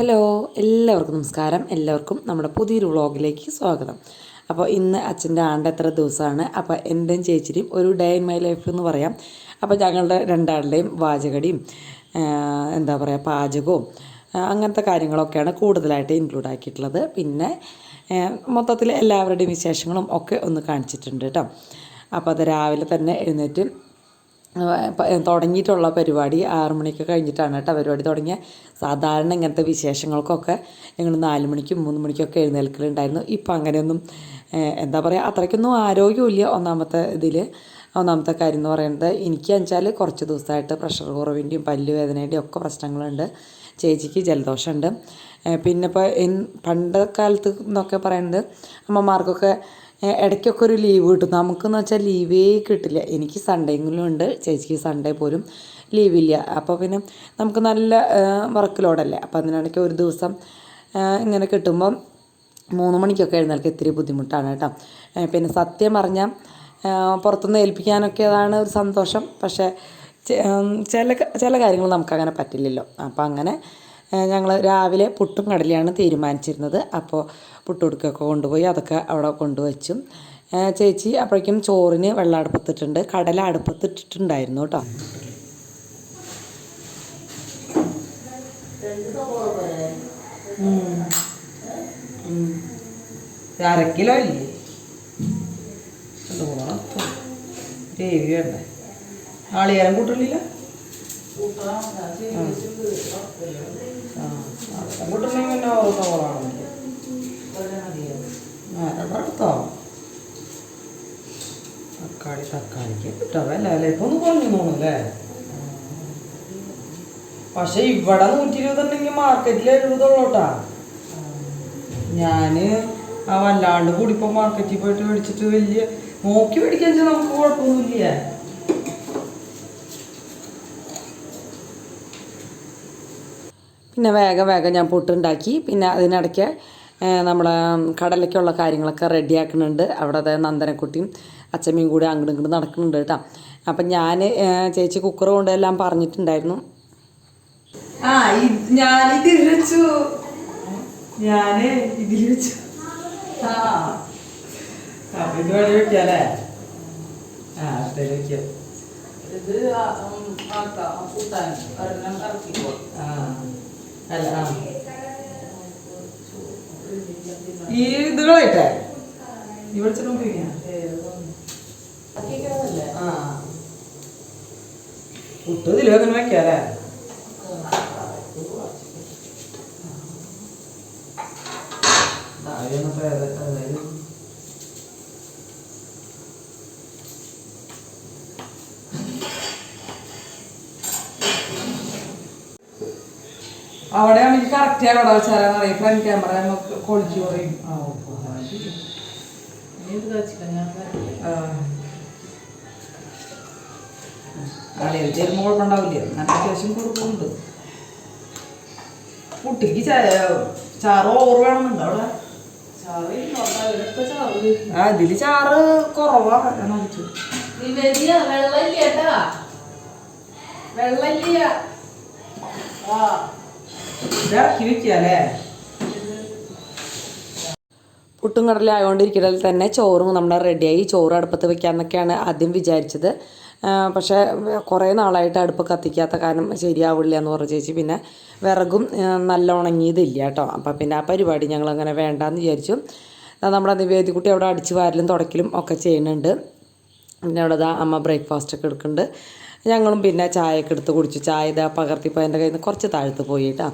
Hello എല്ലാവർക്കും നമസ്കാരം. എല്ലാവർക്കും നമ്മുടെ പുതിയൊരു വ്ളോഗിലേക്ക് സ്വാഗതം. അപ്പോൾ ഇന്ന് അച്ഛന്റെ ആണ്ട് എത്ര ദിവസമാണ്? അപ്പോൾ എന്റെയും ചേച്ചിയും ഒരു ഡേ ഇൻ മൈ ലൈഫ് എന്ന് പറയാം. അപ്പോൾ ഞങ്ങളുടെ രണ്ടാളുടെയും വാചകടിയും എന്താ പറയുക പാചകവും അങ്ങനത്തെ കാര്യങ്ങളൊക്കെയാണ് കൂടുതലായിട്ട് ഇൻക്ലൂഡ് ആക്കിയിട്ടുള്ളത്. പിന്നെ മൊത്തത്തിൽ എല്ലാവരുടെയും വിശേഷങ്ങളും ഒക്കെ ഒന്ന് കാണിച്ചിട്ടുണ്ട് കേട്ടോ. അപ്പോൾ അത് രാവിലെ തന്നെ എഴുന്നേറ്റ് തുടങ്ങിയിട്ടുള്ള പരിപാടി ആറു മണിക്ക് കഴിഞ്ഞിട്ടാണ് കേട്ടോ പരിപാടി തുടങ്ങിയ. സാധാരണ ഇങ്ങനത്തെ വിശേഷങ്ങൾക്കൊക്കെ ഞങ്ങൾ നാല് മണിക്കും മൂന്ന് മണിക്കൊക്കെ എഴുന്നേൽക്കലുണ്ടായിരുന്നു. ഇപ്പം അങ്ങനെയൊന്നും എന്താ പറയുക അത്രയ്ക്കൊന്നും ആരോഗ്യമില്ല ഒന്നാമത്തെ ഇതിൽ ഒന്നാമത്തെ കാര്യം എന്ന് പറയുന്നത് എനിക്ക് വെച്ചാൽ കുറച്ച് ദിവസമായിട്ട് പ്രഷർ കുറവിന്റെയും പല്ലുവേദനയുടെയും ഒക്കെ പ്രശ്നങ്ങളുണ്ട്. ചേച്ചിക്ക് ജലദോഷമുണ്ട്. പിന്നെ ഇപ്പോൾ പണ്ട് കാലത്ത് എന്നൊക്കെ പറയുന്നത് അമ്മമാർക്കൊക്കെ ഇടയ്ക്കൊക്കെ ഒരു ലീവ് കിട്ടും. നമുക്കെന്ന് വെച്ചാൽ ലീവേ കിട്ടില്ല. എനിക്ക് സൺഡേങ്കിലും ഉണ്ട്. ചേച്ചിക്ക് സൺഡേ പോലും ലീവില്ല അപ്പോൾ പിന്നെ നമുക്ക് നല്ല വർക്ക് ലോഡല്ലേ അപ്പോൾ അതിനിടയ്ക്ക് ഒരു ദിവസം ഇങ്ങനെ കിട്ടുമ്പം മൂന്ന് മണിക്കൊക്കെ എഴുന്നേൽക്കാൻ ഇത്തിരി ബുദ്ധിമുട്ടാണ് കേട്ടോ. പിന്നെ സത്യം പറഞ്ഞാൽ പുറത്തുനിന്ന് ഏൽപ്പിക്കാനൊക്കെ അതാണ് ഒരു സന്തോഷം. പക്ഷേ ചില ചില കാര്യങ്ങൾ നമുക്കങ്ങനെ പറ്റില്ലല്ലോ. അപ്പോൾ അങ്ങനെ ഞങ്ങൾ രാവിലെ പുട്ടും കടലയാണ് തീരുമാനിച്ചിരുന്നത്. അപ്പോൾ പുട്ടുടുക്കൊക്കെ കൊണ്ടുപോയി അതൊക്കെ അവിടെ കൊണ്ടുവച്ചു. ചേച്ചി അപ്പോഴേക്കും ചോറിന് വെള്ളം അടുപ്പത്തിട്ടുണ്ട് കടല അടുപ്പത്തിട്ടിട്ടുണ്ടായിരുന്നു കേട്ടോ. അര കിലോ ഇല്ലേ ആളിയാലും കൂട്ടില്ല തക്കാളി തക്കാളിക്ക് കിട്ടോ അല്ലേ ഇപ്പൊ ഒന്ന് കുറഞ്ഞു തോന്നുന്നു പക്ഷെ ഇവിടെ നൂറ്റി ഇരുപത് ഉണ്ടെങ്കിൽ മാർക്കറ്റിൽ എഴുപതുള്ളൂട്ടാ ഞാൻ ആ വല്ലാണ്ട് കൂടിപ്പോ മാർക്കറ്റിൽ പോയിട്ട് മേടിച്ചിട്ട് വലിയ നോക്കി മേടിക്കാൻ വെച്ചാൽ നമുക്ക് കുഴപ്പമൊന്നുമില്ല. പിന്നെ വേഗം വേഗം ഞാൻ പുട്ടുണ്ടാക്കി. പിന്നെ അതിനിടയ്ക്ക് നമ്മുടെ കടലയ്ക്കുള്ള കാര്യങ്ങളൊക്കെ റെഡിയാക്കുന്നുണ്ട്. അവിടെ നന്ദനക്കുട്ടിയും അച്ഛമ്മയും കൂടി അങ്ങോട്ടും ഇങ്ങോട്ടും നടക്കുന്നുണ്ട് കേട്ടോ. അപ്പം ഞാൻ ചേച്ചി കുക്കർ കൊണ്ടെല്ലാം പറഞ്ഞിട്ടുണ്ടായിരുന്നു. ആ ഞാൻ ഇതിൽ വെച്ചു. ഞാൻ ഇതിൽ വെച്ചു. ആ ഇത് വേണ്ടി വെക്കാല്ലേ ആ അടുത്തേക്ക് വെക്കാം. ഇത് ആ- ഉം ആക്കാം, കൂട്ടാൻ ഒരെണ്ണം ഇറക്കിക്കോ. ആ. അല്ല ആ ഈ ഇതുകളായിട്ടെ ഈ വെളിച്ചെണ്ണ ഉപയോഗിക്കാം ആ പുട്ട് ഇതിലും അങ്ങനെ അല്ലേ അതായത് അവിടെ ആണെങ്കിൽ കറക്റ്റ് അവിടെ വെച്ചാൽ അറിയാം ഫ്രണ്ട് ക്യാമറ നമുക്ക് ക്വാളിറ്റി കുറയും. ആ ഓ ഇനി ഇത് കാച്ചിക്കോ, ഞാൻ വരാം. ആളിയിൽ ചേരുമ്പോൾ കുഴപ്പമുണ്ടാവില്ല. നല്ല അത്യാവശ്യം കൊടുക്കുന്നുണ്ട്. കുട്ടിക്ക് ചാറ് ഓവർ വേണമെന്നുണ്ട് അവിടെ? ആ ഇതിൽ ചാറ് കുറവാ നോക്കിച്ചു വെള്ളമില്ല. വെള്ളമില്ല. ആ, പുട്ടും കടല ആയതുകൊണ്ടിരിക്കണതിൽ തന്നെ ചോറും നമ്മുടെ റെഡിയായി ചോറ് അടുപ്പത്ത് വെക്കാമെന്നൊക്കെയാണ് ആദ്യം വിചാരിച്ചത്. പക്ഷേ കുറേ നാളായിട്ട് അടുപ്പ് കത്തിക്കാത്ത കാരണം ശരിയാവില്ല എന്ന് പറഞ്ഞ ചേച്ചി. പിന്നെ വിറകും നല്ല ഉണങ്ങിയതില്ല കേട്ടോ. അപ്പം പിന്നെ ആ പരിപാടി ഞങ്ങൾ അങ്ങനെ വേണ്ടാന്ന് വിചാരിച്ചു. നമ്മുടെ നിവേദിക്കുട്ടി അവിടെ അടിച്ച് വാരലും തുടക്കലും ഒക്കെ ചെയ്യുന്നുണ്ട്. പിന്നെ അവിടെ അമ്മ ബ്രേക്ക്ഫാസ്റ്റ് ഒക്കെ എടുക്കുന്നുണ്ട്. ഞങ്ങളും പിന്നെ ചായയൊക്കെ എടുത്ത് കുടിച്ചു ചായ ഇതാ പകർത്തിപ്പോൾ എന്റെ കയ്യിൽ നിന്ന് കുറച്ച് താഴ്ത്ത് പോയിട്ടാ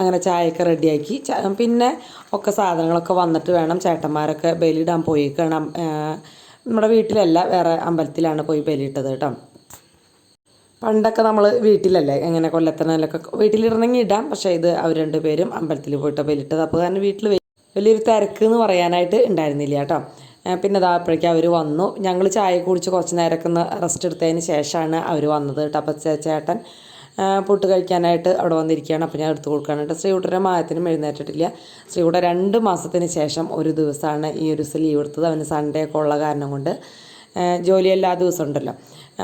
അങ്ങനെ ചായയൊക്കെ റെഡിയാക്കി. പിന്നെ ഒക്കെ സാധനങ്ങളൊക്കെ വന്നിട്ട് വേണം ചേട്ടന്മാരൊക്കെ ബലിയിടാൻ പോയി. കാരണം നമ്മുടെ വീട്ടിലല്ല വേറെ അമ്പലത്തിലാണ് പോയി ബലിയിട്ടത് കേട്ടോ. പണ്ടൊക്കെ നമ്മൾ വീട്ടിലല്ലേ എങ്ങനെ കൊല്ലത്തണലൊക്കെ വീട്ടിലിടണമെങ്കിൽ ഇടാം. പക്ഷേ ഇത് അവർ രണ്ടുപേരും അമ്പലത്തിൽ പോയിട്ട് ബലിയിട്ടത്. അപ്പോൾ കാരണം വീട്ടിൽ വലിയൊരു തിരക്ക് എന്ന് പറയാനായിട്ട് ഉണ്ടായിരുന്നില്ല കേട്ടോ. പിന്നെ ഇതാ അപ്പോഴേക്കും അവർ വന്നു. ഞങ്ങൾ ചായ കുടിച്ച് കുറച്ച് നേരമൊക്കെ ഒന്ന് റെസ്റ്റ് എടുത്തതിന് ശേഷമാണ് അവർ വന്നത് കേട്ടോ. അപ്പോൾ ചേട്ടൻ പുട്ട് കഴിക്കാനായിട്ട് അവിടെ വന്നിരിക്കുകയാണ്. അപ്പോൾ ഞാൻ എടുത്ത് കൊടുക്കാനായിട്ട് ശ്രീകുട്ടന്റെ മായത്തിനും എഴുന്നേറ്റിട്ടില്ല. ശ്രീകുട്ട രണ്ട് മാസത്തിന് ശേഷം ഒരു ദിവസമാണ് ഈ ഒരു ദിവസം ലീവ് എടുത്തത്. അവന് സൺഡേ ഒക്കെ ഉള്ള കാരണം കൊണ്ട് ജോലി എല്ലാ ദിവസവും ഉണ്ടല്ലോ.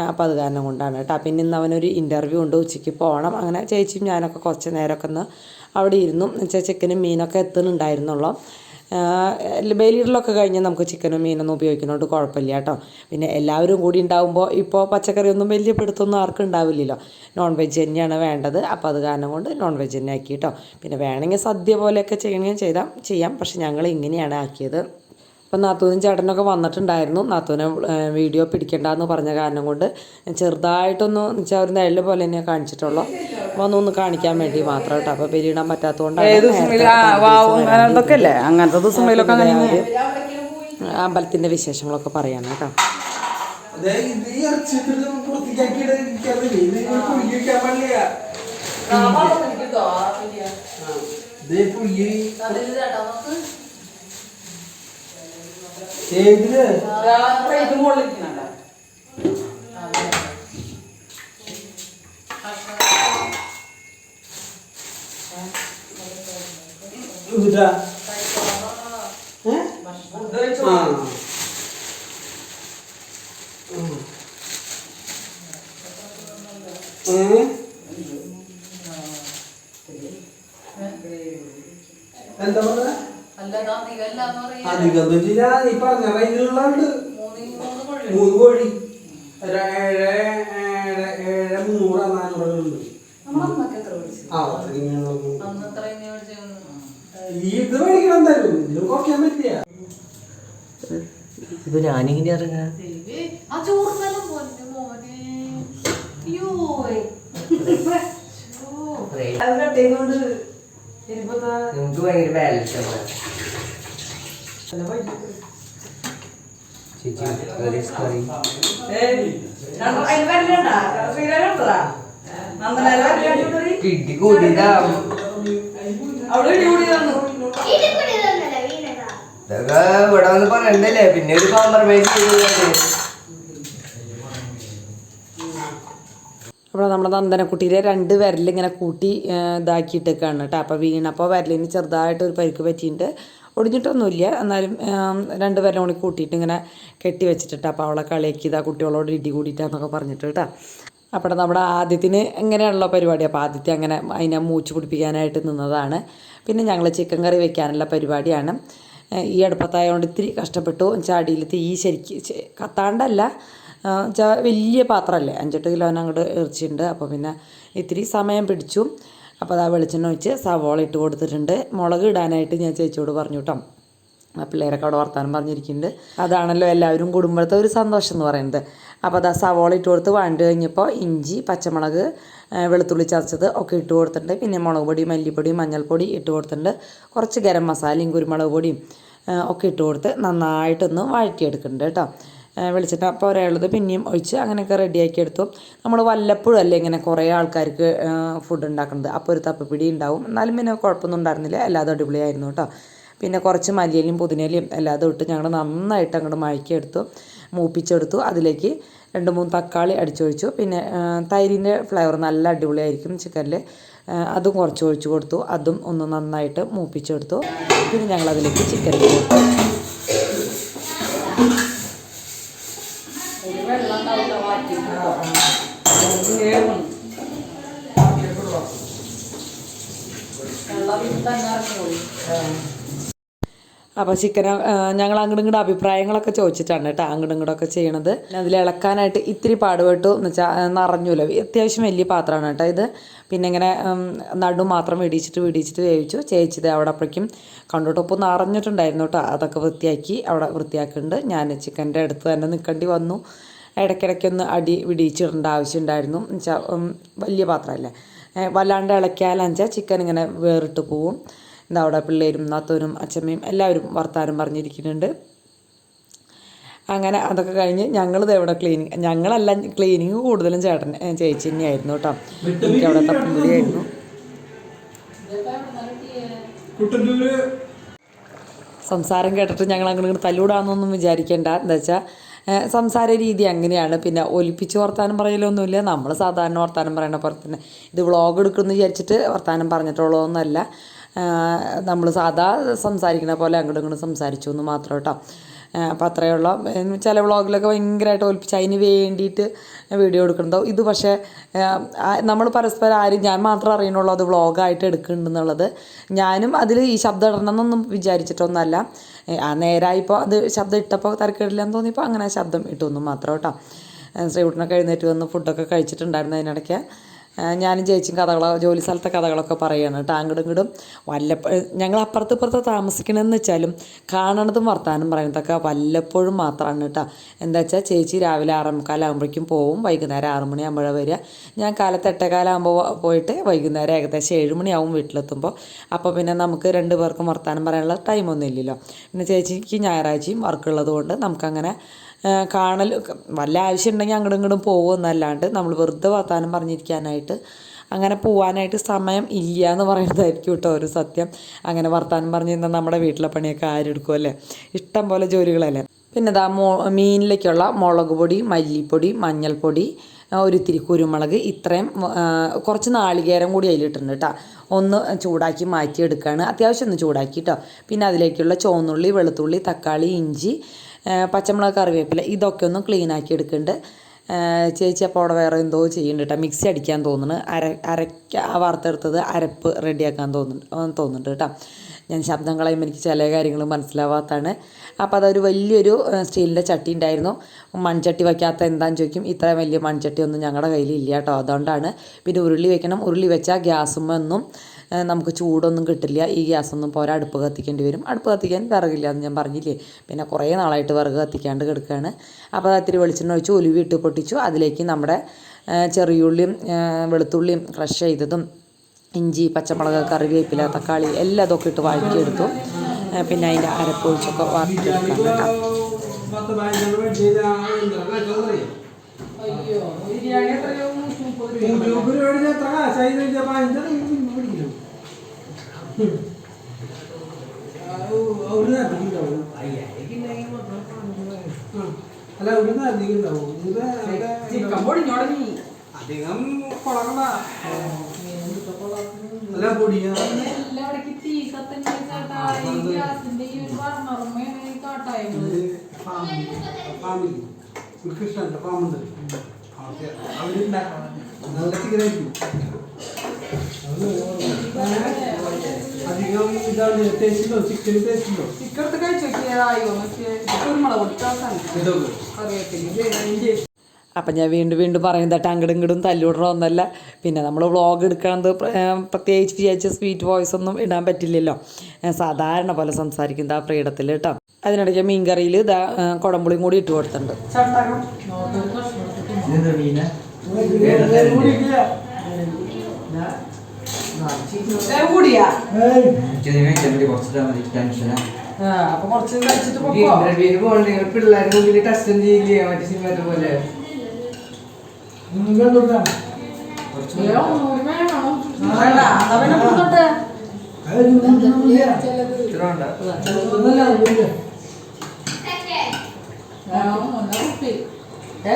അപ്പോൾ അത് കാരണം കൊണ്ടാണ് കേട്ടോ. പിന്നെ ഇന്ന് അവനൊരു ഇന്റർവ്യൂ ഉണ്ട്. ഉച്ചയ്ക്ക് പോകണം. അങ്ങനെ ചേച്ചിയും ഞാനൊക്കെ കുറച്ച് നേരമൊക്കെ ഒന്ന് അവിടെ ഇരുന്നു. ചേച്ചിക്കനും ചിക്കനും മീനൊക്കെ എത്തുന്നുണ്ടായിരുന്നുള്ളൂ. ബെയിലിടലൊക്കെ കഴിഞ്ഞ് നമുക്ക് ചിക്കനും മീനൊന്നും ഉപയോഗിക്കുന്നതുകൊണ്ട് കുഴപ്പമില്ല കേട്ടോ. പിന്നെ എല്ലാവരും കൂടി ഉണ്ടാകുമ്പോൾ ഇപ്പോൾ പച്ചക്കറിയൊന്നും വലിയ പിടുത്തൊന്നും ആർക്കും ഉണ്ടാവില്ലല്ലോ. നോൺ വെജ് തന്നെയാണ് വേണ്ടത്. അപ്പോൾ അത് കാരണം കൊണ്ട് നോൺ വെജ് തന്നെ ആക്കി കേട്ടോ. പിന്നെ വേണമെങ്കിൽ സദ്യ പോലെയൊക്കെ ചെയ്യണമെങ്കിൽ ചെയ്താൽ ചെയ്യാം. പക്ഷെ ഞങ്ങൾ ഇങ്ങനെയാണ് ആക്കിയത്. അപ്പം നാത്തൂനും ചേട്ടനൊക്കെ വന്നിട്ടുണ്ടായിരുന്നു. നാത്തൂനെ വീഡിയോ പിടിക്കണ്ടെന്ന് പറഞ്ഞ കാരണം കൊണ്ട് ചെറുതായിട്ടൊന്ന് വെച്ചാൽ ഒരു നിഴൽ പോലെ തന്നെ കാണിച്ചിട്ടുള്ളൂ. ഒന്നൊന്ന് കാണിക്കാൻ വേണ്ടി മാത്രം കേട്ടോ അപ്പോൾ ബലിയിടാൻ പറ്റാത്തതുകൊണ്ടാണ് അല്ലേ അങ്ങനത്തെ ദിവസങ്ങളിലൊക്കെ അങ്ങനെ അമ്പലത്തിന്റെ വിശേഷങ്ങളൊക്കെ പറയാം കേട്ടോ. ഏതിൽ ഇത് ഇറച്ചിട്ടിട്ട് പുറത്തേക്കാക്കിയിട്ട് ഇരിക്കാറില്ലേ ഇത് ഇങ്ങനെ പുഴുങ്ങി വെക്കാൻ പാടില്ല ഇത് പുഴുങ്ങി ഏതിൽ ഇതാ ഏ? ആ? എന്താ പറഞ്ഞ? അധികം നീ പറഞ്ഞ റേഞ്ചിലുള്ളതുണ്ട് മൂന്ന് കോഴി. ഏഴ് ഏഴ് മുന്നൂറ് നാനൂറുണ്ട് ആ അത്രയും ഇത് മേടിക്കണം എന്തായാലും ഇതിന് കുറയ്ക്കാൻ പറ്റില്ല. ഇത് ഞാനിങ്ങനെ ഇറങ്ങാ ആ ചോറുന്നെല്ലാം പോന്നെ മോനെ? അയ്യോ നമുക്ക് ഭയങ്കര ബാലൻസ് ആണ് ചേച്ചി കറി കറി കിട്ടി കൂട്ടിയതാ ഇതൊക്കെ ഇവിടെ വന്ന് പറയണ്ടല്ലേ? പിന്നെ ഒരു കോംപ്രമൈസ് അപ്പോൾ നമ്മുടെ നന്ദനക്കുട്ടിയിലെ രണ്ട് വിരൽ ഇങ്ങനെ കൂട്ടി ആ, ഇതാക്കിയിട്ടൊക്കെയാണ് കേട്ടോ. അപ്പോൾ വീണപ്പോൾ വിരലിന് ചെറുതായിട്ട് ഒരു പരിക്ക് പറ്റിയിട്ട് ഒടിഞ്ഞിട്ടൊന്നുമില്ല. എന്നാലും രണ്ട് വിരലും കൂടി കൂട്ടിയിട്ട് ഇങ്ങനെ കെട്ടി വെച്ചിട്ടുണ്ട് അപ്പോൾ അവളെ കളിയാക്കി ഇതാ കുട്ടികളോട് ഇടി കൂടിയിട്ടാന്നൊക്കെ പറഞ്ഞിട്ട് കേട്ടോ. അപ്പോൾ നമ്മുടെ ആദ്യത്തിന് ഇങ്ങനെയുള്ള പരിപാടി. അപ്പോൾ ആദ്യത്തെ അങ്ങനെ അതിനെ മൂച്ച് പിടിപ്പിക്കാനായിട്ട് നിന്നതാണ്. പിന്നെ ഞങ്ങൾ ചിക്കൻ കറി വെക്കാനുള്ള പരിപാടിയാണ്. ഈ അടുപ്പത്തായതുകൊണ്ട് ഇത്തിരി കഷ്ടപ്പെട്ടു. ചാടിയിൽ തീ ശരിക്ക് കത്താണ്ടല്ല. വലിയ പാത്രമല്ലേ അഞ്ചെട്ട് കിലോന് അങ്ങോട്ട് ഇറച്ചിയുണ്ട് അപ്പോൾ പിന്നെ ഇത്തിരി സമയം പിടിച്ചു. അപ്പോൾ അതാ വെളിച്ചെണ്ണ ഒഴിച്ച് സവോള ഇട്ട് കൊടുത്തിട്ടുണ്ട്. മുളക് ഇടാനായിട്ട് ഞാൻ ചേച്ചിയോട് പറഞ്ഞു കേട്ടോ ആ പിള്ളേരൊക്കെ അവിടെ വർത്താനം പറഞ്ഞിരിക്കുന്നുണ്ട്. അതാണല്ലോ എല്ലാവരും കുടുംബത്തെ ഒരു സന്തോഷം എന്ന് പറയുന്നത്. അപ്പോൾ അതാ സവോള ഇട്ട് കൊടുത്ത് വഴണ്ട് കഴിഞ്ഞപ്പോൾ ഇഞ്ചി പച്ചമുളക് വെളുത്തുള്ളി ചതച്ചത് ഒക്കെ ഇട്ട് കൊടുത്തിട്ടുണ്ട്. പിന്നെ മുളക് പൊടി മല്ലിപ്പൊടി മഞ്ഞൾപ്പൊടി ഇട്ട് കൊടുത്തിട്ടുണ്ട്. കുറച്ച് ഗരം മസാലയും കുരുമുളക് പൊടിയും ഒക്കെ ഇട്ട് കൊടുത്ത് നന്നായിട്ടൊന്ന് വഴറ്റിയെടുക്കുന്നുണ്ട് കേട്ടോ. വിളിച്ചിട്ട് അപ്പോൾ ഒരാളത് പിന്നെയും ഒഴിച്ച് അങ്ങനെയൊക്കെ റെഡിയാക്കി എടുത്തു. നമ്മൾ വല്ലപ്പോഴും അല്ലേ ഇങ്ങനെ കുറേ ആൾക്കാർക്ക് ഫുഡ് ഉണ്ടാക്കുന്നത്. അപ്പോൾ ഒരു തപ്പപ്പിടി ഉണ്ടാവും. എന്നാലും പിന്നെ കുഴപ്പമൊന്നും ഉണ്ടായിരുന്നില്ല. എല്ലാതും അടിപൊളിയായിരുന്നു കേട്ടോ. പിന്നെ കുറച്ച് മല്ലിയിലും പുതിനയിലും എല്ലാതും ഇട്ട് ഞങ്ങൾ നന്നായിട്ട് അങ്ങോട്ട് മഴക്കിയെടുത്തു മൂപ്പിച്ചെടുത്തു. അതിലേക്ക് രണ്ട് മൂന്ന് തക്കാളി അടിച്ചൊഴിച്ചു. പിന്നെ തൈരിന്റെ ഫ്ലേവർ നല്ല അടിപൊളിയായിരിക്കും ചിക്കനിൽ. അതും കുറച്ച് ഒഴിച്ചു കൊടുത്തു. അതും ഒന്ന് നന്നായിട്ട് മൂപ്പിച്ചെടുത്തു. പിന്നെ ഞങ്ങൾ അതിലേക്ക് ചിക്കൻ കൊടുത്തു. അപ്പോൾ ചിക്കൻ ഞങ്ങൾ അങ്ങോട്ടും അഭിപ്രായങ്ങളൊക്കെ ചോദിച്ചിട്ടാണ് കേട്ടോ അങ്ങോട്ടും ഇങ്ങോട്ടൊക്കെ ചെയ്യണത്. അതിൽ ഇളക്കാനായിട്ട് ഇത്തിരി പാടുപെട്ടു എന്ന് വെച്ചാൽ നിറഞ്ഞൂല. അത്യാവശ്യം വലിയ പാത്രമാണ് കേട്ടോ ഇത്. പിന്നെ ഇങ്ങനെ നടു മാത്രം വെടിച്ചിട്ട് വെടിച്ചിട്ട് വേവിച്ചു. ചേച്ചിത് അവിടെ അപ്പോഴേക്കും കണ്ടോട്ടൊപ്പം നിറഞ്ഞിട്ടുണ്ടായിരുന്നു കേട്ടോ. അതൊക്കെ വൃത്തിയാക്കി അവിടെ വൃത്തിയാക്കുന്നുണ്ട്. ഞാൻ ചിക്കന്റെ അടുത്ത് തന്നെ നിൽക്കേണ്ടി വന്നു. ഇടയ്ക്കിടയ്ക്കൊന്ന് അടി വിടിയിച്ചിടേണ്ട ആവശ്യമുണ്ടായിരുന്നു. വലിയ പാത്രമല്ലേ? വല്ലാണ്ട് ഇളക്കിയാലെന്ന് വെച്ചാൽ ചിക്കൻ ഇങ്ങനെ വേറിട്ട് പോവും. എന്താ അവിടെ പിള്ളേരും നാത്തോനും അച്ഛമ്മയും എല്ലാവരും വർത്താനം പറഞ്ഞിരിക്കുന്നുണ്ട്. അങ്ങനെ അതൊക്കെ കഴിഞ്ഞ് ഞങ്ങളിത് എവിടെ ക്ലീനിങ് ഞങ്ങളല്ല ക്ലീനിങ് കൂടുതലും ചേട്ടൻ ചേച്ചി തന്നെയായിരുന്നു കേട്ടോ. എനിക്ക് അവിടെ തപ്പുംപിടിയായിരുന്നു കുട്ടന്നൂര്. സംസാരം കേട്ടിട്ട് ഞങ്ങൾ അങ്ങോട്ട് ഇങ്ങോട്ട് തല്ലൂടാന്നൊന്നും വിചാരിക്കേണ്ട. എന്താ വെച്ചാൽ സംസാര രീതി അങ്ങനെയാണ്. പിന്നെ ഒലിപ്പിച്ച് വർത്താനം പറയലൊന്നുമില്ല. നമ്മൾ സാധാരണ വർത്താനം പറയണ പോലെ തന്നെ. ഇത് വ്ളോഗ് എടുക്കുമെന്ന് വിചാരിച്ചിട്ട് വർത്താനം പറഞ്ഞിട്ടുള്ളതൊന്നുമല്ല. നമ്മൾ സാധാ സംസാരിക്കുന്ന പോലെ അങ്ങോട്ടും ഇങ്ങോട്ടും സംസാരിച്ചു എന്ന് മാത്രം കേട്ടോ. അപ്പോൾ അത്രയുള്ള ചില വ്ളോഗിലൊക്കെ ഭയങ്കരമായിട്ട് ഒലിപ്പിച്ച് അതിന് വേണ്ടിയിട്ട് വീഡിയോ എടുക്കുന്നതോ ഇത് പക്ഷേ നമ്മൾ പരസ്പരം ആരും ഞാൻ മാത്രം അറിയണുള്ളൂ അത് വ്ളോഗായിട്ട് എടുക്കുന്നുണ്ടെന്നുള്ളത്. ഞാനും അതിൽ ഈ ശബ്ദം ഇടണമെന്നൊന്നും വിചാരിച്ചിട്ടൊന്നുമല്ല. ആ നേരായിപ്പോൾ അത് ശബ്ദം ഇട്ടപ്പോൾ തരക്കേടില്ലെന്ന് തോന്നിയപ്പോൾ അങ്ങനെ ശബ്ദം ഇട്ടൊന്നും മാത്രം കേട്ടോ. ശ്രീകുട്ടനൊക്കെ എഴുന്നേറ്റ് വന്ന് ഫുഡൊക്കെ കഴിച്ചിട്ടുണ്ടായിരുന്നു അതിനിടയ്ക്ക്. ഞാനും ചേച്ചിയും കഥകളോ ജോലി സ്ഥലത്തെ കഥകളൊക്കെ പറയുകയാണ് കേട്ടോ അങ്ങോട്ടും വല്ലപ്പോഴും ഞങ്ങൾ അപ്പുറത്ത് ഇപ്പുറത്ത് താമസിക്കണമെന്ന് വെച്ചാലും കാണണതും വർത്താനം പറയുന്നതൊക്കെ വല്ലപ്പോഴും മാത്രമാണ് കേട്ടോ എന്താ വെച്ചാൽ ചേച്ചി രാവിലെ ആറേമുക്കാലാകുമ്പോഴേക്കും പോവും. വൈകുന്നേരം ആറ് മണിയാകുമ്പോഴാണ് വരിക. ഞാൻ കാലത്ത് എട്ടേകാലാകുമ്പോൾ പോയിട്ട് വൈകുന്നേരം ഏകദേശം ഏഴ് മണിയാവും വീട്ടിലെത്തുമ്പോൾ അപ്പോൾ പിന്നെ നമുക്ക് രണ്ട് പേർക്കും വർത്താനം പറയാനുള്ള ടൈമൊന്നും ഇല്ലല്ലോ. പിന്നെ ചേച്ചിക്ക് ഞായറാഴ്ചയും വർക്കുള്ളത് കൊണ്ട് നമുക്കങ്ങനെ കാണൽ വല്ല ആവശ്യം ഉണ്ടെങ്കിൽ അങ്ങോട്ടും ഇങ്ങോട്ടും പോകുമെന്നല്ലാണ്ട് നമ്മൾ വെറുതെ വർത്താനം പറഞ്ഞിരിക്കാനായിട്ട് അങ്ങനെ പോകാനായിട്ട് സമയം ഇല്ല എന്ന് പറയുന്നതായിരിക്കും കേട്ടോ ഒരു സത്യം. അങ്ങനെ വർത്താനം പറഞ്ഞിരുന്നാൽ നമ്മുടെ വീട്ടിലെ പണിയൊക്കെ ആരെടുക്കും അല്ലേ? ഇഷ്ടം പോലെ ജോലികളല്ലേ? പിന്നെ ഇതാ മോ മീനിലേക്കുള്ള മുളക് പൊടി മല്ലിപ്പൊടി മഞ്ഞൾപ്പൊടി ഒരുത്തിരി കുരുമുളക് ഇത്രയും കുറച്ച് നാളികേരം കൂടി അതിലിട്ടുണ്ട് കേട്ടോ. ഒന്ന് ചൂടാക്കി മാറ്റിയെടുക്കുകയാണ് അത്യാവശ്യം ഒന്ന് ചൂടാക്കി കേട്ടോ. പിന്നെ അതിലേക്കുള്ള ചുവന്നുള്ളി വെളുത്തുള്ളി തക്കാളി ഇഞ്ചി പച്ചമുളക് കറിവേപ്പില ഇതൊക്കെ ഒന്ന് ക്ലീൻ ആക്കി എടുക്കുന്നുണ്ട് ചേച്ചി അപ്പോൾ അവിടെ വേറെ എന്തോ ചെയ്യുന്നുണ്ട് കേട്ടോ മിക്സി അടിക്കാൻ തോന്നുന്നു. അര അരയ്ക്ക വറുത്തെടുത്തത് അരപ്പ് റെഡിയാക്കാൻ തോന്നുന്നുണ്ട് ആ, തോന്നുന്നുണ്ട് കേട്ടോ ഞാൻ ശബ്ദം കളയുമ്പോൾ എനിക്ക് ചില കാര്യങ്ങൾ മനസ്സിലാവാത്തതാണ് അപ്പോൾ അതൊരു വലിയൊരു സ്റ്റീലിന്റെ ചട്ടി ഉണ്ടായിരുന്നു. മൺചട്ടി വയ്ക്കാത്ത എന്താണെന്ന് ചോദിക്കും. ഇത്ര വലിയ മൺചട്ടി ഒന്നും ഞങ്ങളുടെ കയ്യിൽ ഇല്ല കേട്ടോ അതുകൊണ്ടാണ് പിന്നെ ഉരുളി വെക്കണം. ഉരുളി വെച്ചാൽ ഗ്യാസുമൊന്നും ഏഹ് നമുക്ക് ചൂടൊന്നും കിട്ടില്ല. ഈ ഗ്യാസൊന്നും പോരാ അടുപ്പ് കത്തിക്കേണ്ടി വരും. അടുപ്പ് കത്തിക്കാൻ വിറകില്ല എന്ന് ഞാൻ പറഞ്ഞില്ലേ? പിന്നെ കുറേ നാളായിട്ട് വിറക് കത്തിക്കാണ്ട് കിടക്കുകയാണ് അപ്പോൾ അത്തിരി ഇത്തിരി വെളിച്ചെണ്ണ ഒഴിച്ച് ഉലുവി ഇട്ട് പൊട്ടിച്ചു. അതിലേക്ക് നമ്മുടെ ചെറിയുള്ളിയും വെളുത്തുള്ളിയും ക്രഷ് ചെയ്തതും ഇഞ്ചി പച്ചമുളക് കറിവേപ്പില തക്കാളി എല്ലാം ഇതൊക്കെ ഇട്ട് വഴറ്റിയെടുത്തു പിന്നെ അതിന്റെ അരപ്പൊഴിച്ചൊക്കെ വാട്ടിയെടുക്കാം കേട്ടോ. അല്ല ഒരു നേരത്തേക്ക് ഉണ്ടാവും അധികം കൊളക്കണ്ട അല്ല പൊടിയാ കൃഷ്ണന്റെ ഫാമുണ്ട് അവരുണ്ടാക്കണം നല്ല ചിക്കനായിരിക്കും അധികം ഇതാണ് ടേസ്റ്റിലോ ചിക്കൻ ടേസ്റ്റിലോ ഉണ്ടോ ചിക്കൻ കഴിച്ചു നോക്കിയതായോ നോക്കിയേ കുരുമുളക് പൊടിച്ചാൽ കറിവേപ്പില. അപ്പം ഞാൻ വീണ്ടും വീണ്ടും പറയുന്നത് അങ്ങടും ഇങ്ങടും തല്ലുവിടണമെന്നല്ല പിന്നെ നമ്മൾ വ്ളോഗ് എടുക്കണത് പ്രത്യേകിച്ച് വിചാരിച്ച സ്വീറ്റ് വോയിസ് ഒന്നും ഇടാൻ പറ്റില്ലല്ലോ. ഞാൻ സാധാരണ പോലെ സംസാരിക്കുന്നത് ആ ഫ്രീഡത്തിൽ കേട്ടോ. അതിനിടയ്ക്ക് മീൻകറിയിൽ ഇതാ കുടമ്പുളിയും കുടംപുളിയും കൂടി ഇട്ട് കൊടുത്തിട്ടുണ്ട്. കൂടിയാ അപ്പൊ കുറച്ച് കഴിച്ചിട്ട് പൊക്കോ? പിള്ളേരുടെ മുമ്പിൽ ടെസ്റ്റ് ചെയ്യില്ലേ? മറ്റേ സിനിമത്തെ പോലെ. ഏ,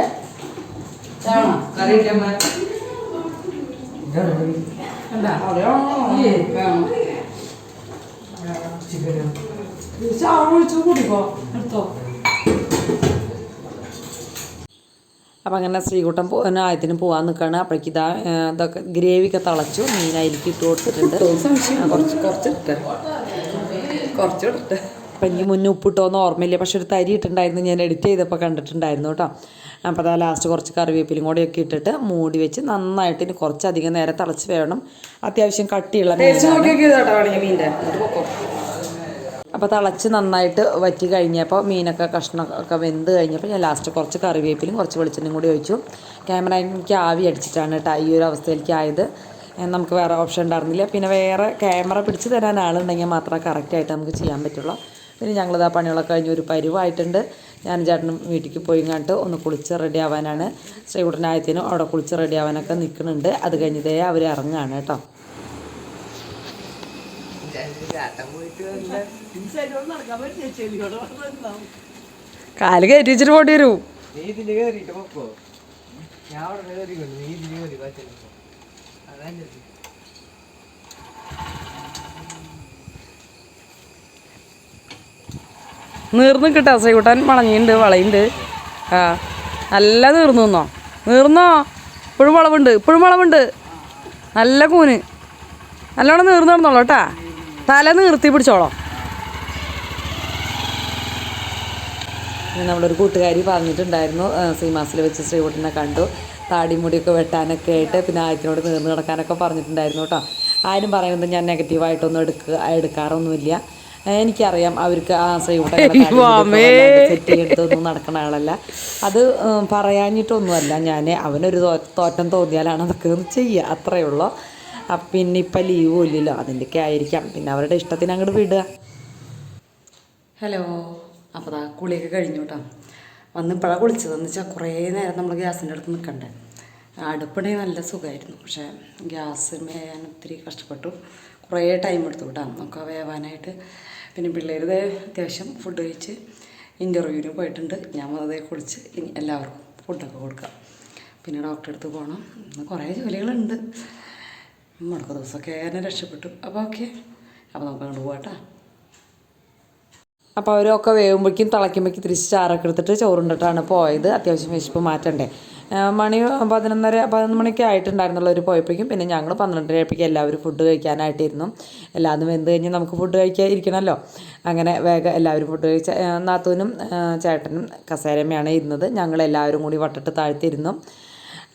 ഒഴിച്ച് കുടിക്കോ? എടുത്തോ. അപ്പം അങ്ങനെ ശ്രീകുട്ടൻ ആയത്തിന് പോകാൻ നിൽക്കുകയാണ് അപ്പോഴേക്ക് ഇതാ ഇതൊക്കെ ഗ്രേവിയൊക്കെ തിളച്ചു. അതിലേക്ക് ഇട്ട് കൊടുത്തിട്ടുണ്ട്. കുറച്ച് കുറച്ചിട്ട് കുറച്ച് ഇട്ട് അപ്പം എനിക്ക് മുന്നേ ഉപ്പിട്ടോന്ന് ഓർമ്മയില്ല. പക്ഷെ ഒരു തരി ഇട്ടുണ്ടായിരുന്നു ഞാൻ എഡിറ്റ് ചെയ്തപ്പോൾ കണ്ടിട്ടുണ്ടായിരുന്നു കേട്ടോ. അപ്പോൾ അതാ ലാസ്റ്റ് കുറച്ച് കറിവേപ്പിലും കൂടെയൊക്കെ ഇട്ടിട്ട് മൂടി വെച്ച് നന്നായിട്ട് ഇനി കുറച്ചധികം നേരം തിളച്ച് വേണം അത്യാവശ്യം കട്ടിയുള്ള മീനാണ്. അപ്പോൾ തിളച്ച് നന്നായിട്ട് വറ്റി കഴിഞ്ഞപ്പോൾ മീനൊക്കെ കഷ്ണമൊക്കെ വെന്ത് കഴിഞ്ഞപ്പോൾ ഞാൻ ലാസ്റ്റ് കുറച്ച് കറിവേപ്പിലും കുറച്ച് വെളിച്ചെണ്ണയും കൂടി ഒഴിച്ചു. ക്യാമറ എനിക്ക് ആവി അടിച്ചിട്ടാണ് കേട്ടോ ഈ ഒരു അവസ്ഥയിലേക്ക് ആയത്. നമുക്ക് വേറെ ഓപ്ഷൻ ഉണ്ടായിരുന്നില്ല. പിന്നെ വേറെ ക്യാമറ പിടിച്ച് തരാൻ ആളുണ്ടെങ്കിൽ മാത്രമേ കറക്റ്റായിട്ട് നമുക്ക് ചെയ്യാൻ പറ്റുള്ളൂ. പിന്നെ ഞങ്ങളിത് പണികളൊക്കെ കഴിഞ്ഞ് ഒരു പരുവായിട്ടുണ്ട്. ഞാൻ ചേട്ടനും വീട്ടിലേക്ക് പോയി കണ്ടിട്ട് ഒന്ന് കുളിച്ച് റെഡി ആവാനാണ്. ശ്രീകുട്ടനായത്തിനും അവിടെ കുളിച്ച് റെഡി ആവാനൊക്കെ നിൽക്കുന്നുണ്ട് അത് കഴിഞ്ഞതേ അവർ ഇറങ്ങുകയാണ് കേട്ടോ. കാൽ കയറ്റി വെച്ചിട്ട് പോണ്ടി വരൂ. നീ പോക്കോ. ഞാൻ അവിടെ കയറിക്കൊണ്ട് നീ ഇതിന് കയറി പറ്റില്ല നീർന്ന് കിട്ടാ. ശ്രീകുട്ടൻ വളഞ്ഞിട്ടുണ്ട് വളയുണ്ട്. ആ നല്ല നീർന്നു നിന്നോ? നീർന്നോ? ഇപ്പോഴും വളവുണ്ട് ഇപ്പോഴും വളവുണ്ട്. നല്ല കൂന്. നല്ലോണം നീർന്നു നടന്നോളൂ കേട്ടാ. തല നീർത്തി പിടിച്ചോളോ. നമ്മളൊരു കൂട്ടുകാരി പറഞ്ഞിട്ടുണ്ടായിരുന്നു സീമാസിൽ വെച്ച് ശ്രീകുട്ടനെ കണ്ടു. താടിമുടിയൊക്കെ വെട്ടാനൊക്കെ ആയിട്ട് പിന്നെ ആയത്തിനോട് നീർന്ന് കിടക്കാനൊക്കെ പറഞ്ഞിട്ടുണ്ടായിരുന്നു കേട്ടോ. ആരും പറയുന്നത് ഞാൻ നെഗറ്റീവായിട്ടൊന്നും എടുക്കുക എടുക്കാറൊന്നുമില്ല. എനിക്കറിയാം അവർക്ക് ആ ചെയ്തെടുത്തൊന്നും നടക്കണ ആളല്ല. അത് പറയാഞ്ഞിട്ടൊന്നുമല്ല. ഞാൻ അവനൊരു തോറ്റം തോന്നിയാലാണ് അതൊക്കെ ഒന്ന് ചെയ്യുക അത്രയേ ഉള്ളൂ. അപ്പം പിന്നെ ഇപ്പം ലീവ് ഇല്ലല്ലോ. അതിന്റെയൊക്കെ ആയിരിക്കാം. പിന്നെ അവരുടെ ഇഷ്ടത്തിന് അങ്ങോട്ട് വിടുക. ഹലോ അപ്പോൾ ആ കുളിയൊക്കെ കഴിഞ്ഞു കേട്ടോ വന്ന് ഇപ്പോഴാണ് കുളിച്ചതെന്ന് വെച്ചാൽ കുറേ നേരം നമ്മൾ ഗ്യാസിന്റെ അടുത്ത് നിൽക്കണ്ടേ അടുപ്പിടെ നല്ല സുഖമായിരുന്നു പക്ഷേ ഗ്യാസ് മേയാൻ ഒത്തിരി കഷ്ടപ്പെട്ടു. കുറേ ടൈം എടുത്തു കേട്ടോ നമുക്ക് വേവാനായിട്ട് പിന്നെ പിള്ളേർ ദേ അത്യാവശ്യം ഫുഡ് കഴിച്ച് ഇന്റർവ്യൂവിന് പോയിട്ടുണ്ട്. ഞാൻ വെറുതെ കുളിച്ച് ഇനി എല്ലാവർക്കും ഫുഡൊക്കെ കൊടുക്കാം. പിന്നെ ഡോക്ടറെ അടുത്ത് പോകണം കുറേ ജോലികളുണ്ട്. മുടക്ക ദിവസമൊക്കെ എന്നെ രക്ഷപ്പെട്ടു. അപ്പോൾ ഓക്കെ അപ്പോൾ നമുക്ക് അങ്ങോട്ട് പോകാം അപ്പോൾ അവരൊക്കെ വേവുമ്പോഴേക്കും തിളയ്ക്കുമ്പോഴേക്കും തിരിച്ച് ചാറൊക്കെ എടുത്തിട്ട് ചോറുണ്ടിട്ടാണ് പോയത്. അത്യാവശ്യം വിശപ്പ് മാറ്റണ്ടേ. മണി പതിനൊന്നര പതിനൊന്ന് മണിക്ക് ഒരു പോയപ്പോഴേക്കും. പിന്നെ ഞങ്ങൾ പന്ത്രണ്ടരയപ്പോഴേക്കും എല്ലാവരും ഫുഡ് കഴിക്കാനായിട്ടിരുന്നു. എല്ലാവരും വെന്ത് കഴിഞ്ഞ് നമുക്ക് ഫുഡ് കഴിക്കാൻ ഇരിക്കണമല്ലോ അങ്ങനെ വേഗം എല്ലാവരും ഫുഡ് കഴിച്ച നാത്തൂനും ചേട്ടനും കസേരമ്മയാണ് ഇരുന്നത്. ഞങ്ങൾ എല്ലാവരും കൂടി വട്ടിട്ട് താഴ്ത്തിയിരുന്നു.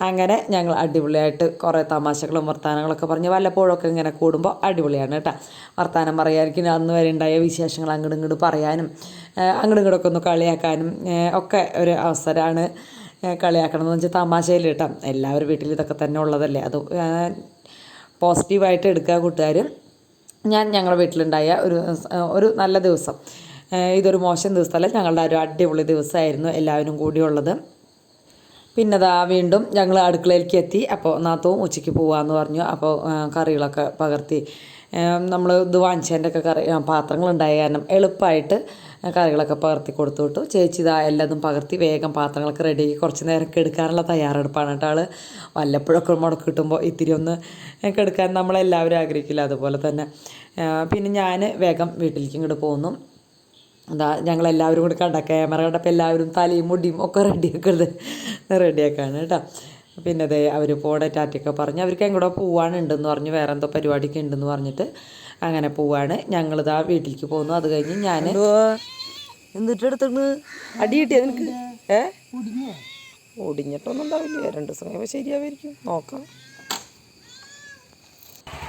അങ്ങനെ ഞങ്ങൾ അടിപൊളിയായിട്ട് കുറേ തമാശകളും വർത്തമാനങ്ങളൊക്കെ പറഞ്ഞ് വല്ലപ്പോഴൊക്കെ ഇങ്ങനെ കൂടുമ്പോൾ അടിപൊളിയാണ് കേട്ടോ. വർത്തമാനം പറയാതിരിക്കും അന്ന് വരെ ഉണ്ടായ വിശേഷങ്ങൾ അങ്ങോട്ടും ഇങ്ങോട്ട് പറയാനും അങ്ങോട്ടും ഇങ്ങോട്ടൊക്കെ ഒന്ന് കളിയാക്കാനും ഒക്കെ ഒരു അവസരമാണ് ഏഹ് കളിയാക്കണം എന്ന് വെച്ചാൽ തമാശയിൽ കേട്ടോ. എല്ലാവരും വീട്ടിൽ ഇതൊക്കെ തന്നെ ഉള്ളതല്ലേ. അത് പോസിറ്റീവായിട്ട് എടുക്കുക കൂട്ടുകാർ ഞാൻ ഞങ്ങളുടെ വീട്ടിലുണ്ടായ ഒരു ഒരു നല്ല ദിവസം. ഇതൊരു മോശം ദിവസമല്ല ഞങ്ങളുടെ ഒരു അടിപൊളി ദിവസമായിരുന്നു എല്ലാവരും കൂടിയുള്ളത് പിന്നെ ദാ വീണ്ടും ഞങ്ങൾ അടുക്കളയിലേക്ക് എത്തി. അപ്പോൾ നാത്തവും ഉച്ചയ്ക്ക് പോവാമെന്ന് പറഞ്ഞു. അപ്പോൾ കറികളൊക്കെ പകർത്തി നമ്മൾ ഇത് വാങ്ങിച്ചതിന്റെ ഒക്കെ കറി പാത്രങ്ങളുണ്ടായ കാരണം എളുപ്പമായിട്ട് കറികളൊക്കെ പകർത്തി കൊടുത്തു വിട്ടു. ചേച്ചി ഇതാ എല്ലാതും പകർത്തി വേഗം പാത്രങ്ങളൊക്കെ റെഡിയാക്കി കുറച്ച് നേരം കെടുക്കാനുള്ള തയ്യാറെടുപ്പാണ് കേട്ടോ ആൾ വല്ലപ്പോഴൊക്കെ മുടക്ക് കിട്ടുമ്പോൾ ഇത്തിരി ഒന്ന് കെടുക്കാൻ നമ്മളെല്ലാവരും ആഗ്രഹിക്കില്ല. അതുപോലെ തന്നെ പിന്നെ ഞാൻ വേഗം വീട്ടിലേക്ക് ഇങ്ങോട്ട് പോകുന്നു എന്താ ഞങ്ങളെല്ലാവരും കൂടി കണ്ട ക്യാമറ കണ്ടപ്പോൾ എല്ലാവരും തലയും മുടിയും ഒക്കെ റെഡിയാക്കുന്നത് റെഡിയാക്കാണ് കേട്ടോ. പിന്നെ അതേ അവർ പോടെ ടാറ്റയൊക്കെ പറഞ്ഞ് അവർക്ക് എങ്ങോട്ടോ പോവാനുണ്ടെന്ന് പറഞ്ഞു വേറെ എന്തോ പരിപാടിയൊക്കെ ഉണ്ടെന്ന് പറഞ്ഞിട്ട് അങ്ങനെ പോവാണ്. ഞങ്ങളിതാ വീട്ടിലേക്ക് പോകുന്നു. അത് കഴിഞ്ഞ് ഞാൻ എന്നിട്ട് എടുത്തിട്ട് അടി കിട്ടിയത് നിനക്ക്? ഏ? ഒടിഞ്ഞിട്ടൊന്നും ഉണ്ടാവില്ല. രണ്ട് ദിവസം കഴിയുമ്പോൾ ശരിയാവായിരിക്കും. നോക്കാം.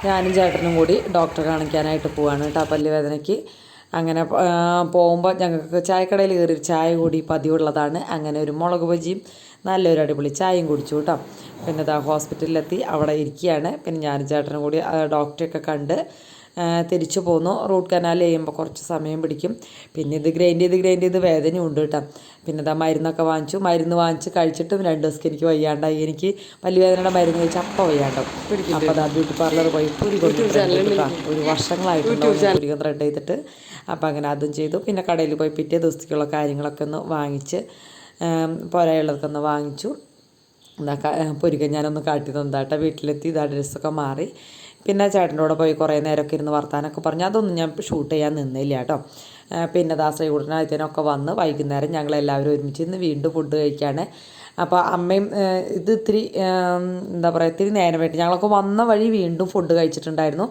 ഞാനും ചേട്ടനും കൂടി ഡോക്ടറെ കാണിക്കാനായിട്ട് പോവാണ് കേട്ടോ പല്ല് വേദനയ്ക്ക് അങ്ങനെ പോകുമ്പോൾ ഞങ്ങൾക്ക് ചായക്കടയിൽ കയറി ചായ കൂടി പതിവുള്ളതാണ്. അങ്ങനെ ഒരു മുളക് ബജിയും നല്ലൊരു അടിപൊളി ചായയും കുടിച്ചു കേട്ടോ. പിന്നെ ഇതാ ഹോസ്പിറ്റലിലെത്തി അവിടെ ഇരിക്കുകയാണ്. പിന്നെ ഞാനും ചേട്ടനും കൂടി ഡോക്ടറെയൊക്കെ കണ്ട് തിരിച്ചു പോന്നു. റൂട്ട് കനാൽ ചെയ്യുമ്പോൾ കുറച്ച് സമയം പിടിക്കും. പിന്നെ ഇത് ഗ്രൈൻഡ് ചെയ്ത് ഗ്രൈൻഡ് ചെയ്ത് വേദനയുണ്ട് കേട്ടോ. പിന്നെ ഇതാ മരുന്നൊക്കെ വാങ്ങിച്ചു. മരുന്ന് വാങ്ങിച്ച് കഴിച്ചിട്ടും രണ്ട് ദിവസം എനിക്ക് വയ്യാണ്ടായി. എനിക്ക് വലിയ വേദനയുടെ മരുന്ന് കഴിച്ച് അപ്പം വയ്യാണ്ടോ അപ്പോൾ അതാ ബ്യൂട്ടി പാർലർ പോയി പുരി കൊണ്ടുവന്നിട്ടാ ഒരു വർഷങ്ങളായിട്ടുണ്ടാവും പുരികം ത്രെഡ് ചെയ്തിട്ട്. അപ്പോൾ അങ്ങനെ അതും ചെയ്തു. പിന്നെ കടയിൽ പോയി പിറ്റേ ദിവസത്തേക്കുള്ള കാര്യങ്ങളൊക്കെ ഒന്ന് വാങ്ങിച്ച് പോരായുള്ളതൊക്കെ വാങ്ങിച്ചു. എന്താ പൊരിക്കൻ ഞാനൊന്ന് കാട്ടി തന്നതാട്ടെ വീട്ടിലെത്തി ഇതാ ഡ്രസ്സൊക്കെ മാറി. പിന്നെ ചേട്ടന്റെ കൂടെ പോയി കുറേ നേരമൊക്കെ ഇരുന്ന് വർത്താനൊക്കെ പറഞ്ഞു. അതൊന്നും ഞാൻ ഷൂട്ട് ചെയ്യാൻ നിന്നില്ല കേട്ടോ. പിന്നെ ദാ ശ്രീകുട്ടനായത്തേനൊക്കെ വന്ന് വൈകുന്നേരം ഞങ്ങൾ എല്ലാവരും ഒരുമിച്ച് ഇന്ന് വീണ്ടും ഫുഡ് കഴിക്കുകയാണ് അപ്പോൾ അമ്മയും ഇത് ഇത്തിരി എന്താ പറയുക ഇത്തിരി നേരമായിട്ട്. ഞങ്ങളൊക്കെ വന്ന വഴി വീണ്ടും ഫുഡ് കഴിച്ചിട്ടുണ്ടായിരുന്നു.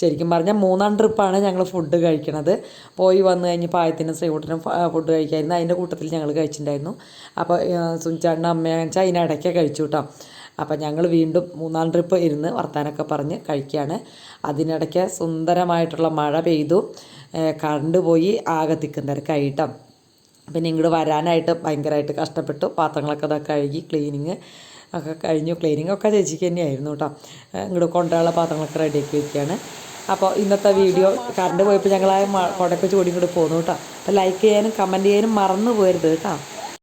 ശരിക്കും പറഞ്ഞാൽ മൂന്നാം ട്രിപ്പാണ് ഞങ്ങൾ ഫുഡ് കഴിക്കണത്. പോയി വന്നു കഴിഞ്ഞ് പായത്തിനും ശ്രീകുട്ടനും ഫുഡ് കഴിക്കായിരുന്നു. അതിന്റെ കൂട്ടത്തിൽ ഞങ്ങൾ കഴിച്ചിട്ടുണ്ടായിരുന്നു. അപ്പോൾ സുഞ്ചാണ്ട അമ്മയാണെന്ന് വെച്ചാൽ അതിനിടയ്ക്ക് കഴിച്ചു കേട്ടോ. അപ്പം ഞങ്ങൾ വീണ്ടും മൂന്നാം ട്രിപ്പ് ഇരുന്ന് വർത്താനൊക്കെ പറഞ്ഞ് കഴിക്കുകയാണ് അതിനിടയ്ക്ക് സുന്ദരമായിട്ടുള്ള മഴ പെയ്തു. കറണ്ട് പോയി ആകെ തിക്കും തിരക്കായിട്ടോ പിന്നെ ഇങ്ങോട്ട് വരാനായിട്ട് ഭയങ്കരമായിട്ട് കഷ്ടപ്പെട്ടു. പാത്രങ്ങളൊക്കെ ഇതൊക്കെ കഴുകി ക്ലീനിങ് ഒക്കെ കഴിഞ്ഞു. ക്ലീനിങ് ഒക്കെ ചേച്ചിക്ക് തന്നെയായിരുന്നു കേട്ടോ ഇങ്ങോട്ട് കൊണ്ടുപോകാനുള്ള പാത്രങ്ങളൊക്കെ റെഡിയാക്കി വയ്ക്കുകയാണ് അപ്പോൾ ഇന്നത്തെ വീഡിയോ കറണ്ട് പോയപ്പോൾ ഞങ്ങൾ ആ കുടയൊക്കെ ചൂടി ഇങ്ങോട്ട് പോന്നു കേട്ടോ അപ്പോൾ ലൈക്ക് ചെയ്യാനും കമന്റ് ചെയ്യാനും മറന്നു പോകരുത് കേട്ടോ